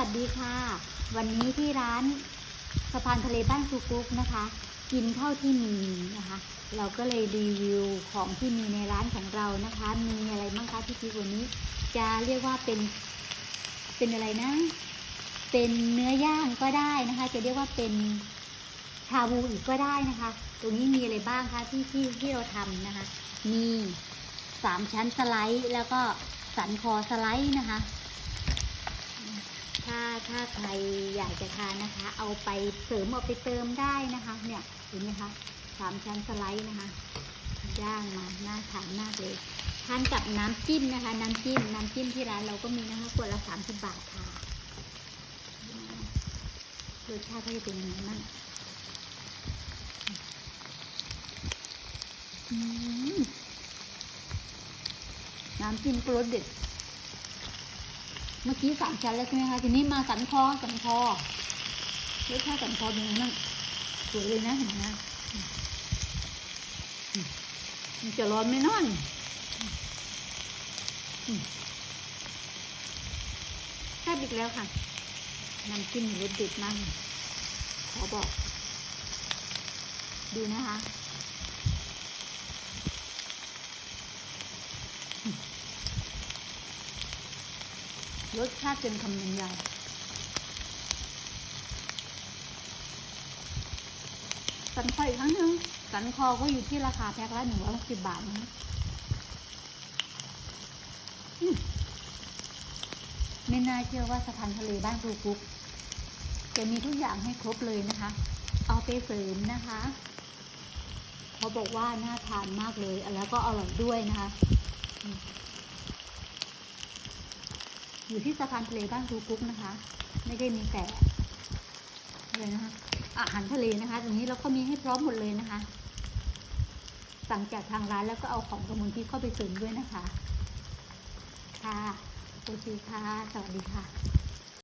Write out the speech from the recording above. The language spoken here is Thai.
วัสดีค่ะ วันนี้ที่ร้านสะพานทะเลบ้านครูกุ๊กนะคะ กินเท่าที่มีนะคะ เราก็เลยรีวิวของที่มีในร้านของเรานะคะ มีอะไรบ้างคะที่พี่วันนี้ จะเรียกว่าเป็น เป็นอะไรนะ เป็นเนื้อย่างก็ได้นะคะ จะเรียกว่าเป็นชาบูอีกก็ได้นะคะ ตรงนี้มีอะไรบ้างคะที่ที่ที่เราทำนะคะ มีสามชั้นสไลด์แล้วก็สันคอสไลด์นะคะ ถ้าถ้าใครอยากจะทานนะคะ เอาไปเสริมเอาไปเติมได้นะคะ เนี่ยเห็นไหมคะสามชั้นสไลด์นะคะย่างมาน่าทานมากเลยทานกับน้ำจิ้มนะคะ น้ำจิ้มน้ำจิ้มที่ร้านเราก็มีนะคะขวดละสามสิบบาทค่ะรสชาติก็จะเป็นยังไงบ้างน้ำจิ้มก็รสเด็ด เมื่อกี้สามชั้นแล้วใช่ไหมคะ ทีนี้มาสันคอสันคอรสชาติสันคอเป็นยังไงบ้างสวยเลยนะเห็นไหมมันจะร้อนไหมน้อนอืมแซ่บอีกแล้วค่ะน้ำจิ้มรสเด็ดมากขอบอก ดูนะคะ รสชาติเป็นคำบรรยายสันคออีกครั้งหนึ่งสันคอก็อยู่ที่ราคาแพ็คละหนึ่งร้อยสิบบาทนะอืมไม่น่าเชื่อว่าสะพานทะเลบ้านครูกุ๊กจะมีทุกอย่างให้ครบเลยนะคะ เอาไปเสริมนะคะเขาบอกว่าน่าทานมากเลย แล้วก็อร่อยด้วยนะคะ อยู่ที่สะพานทะเลบ้านครูกุ๊กนะคะ ไม่ได้มีแต่เลยนะคะอาหารทะเลนะคะ ตรงนี้เราก็มีให้พร้อมหมดเลยนะคะ สั่งจากทางร้านแล้วก็เอาของกระมุนที่เข้าไปเสริมด้วยนะคะ ค่ะโอเคค่ะ สวัสดีค่ะ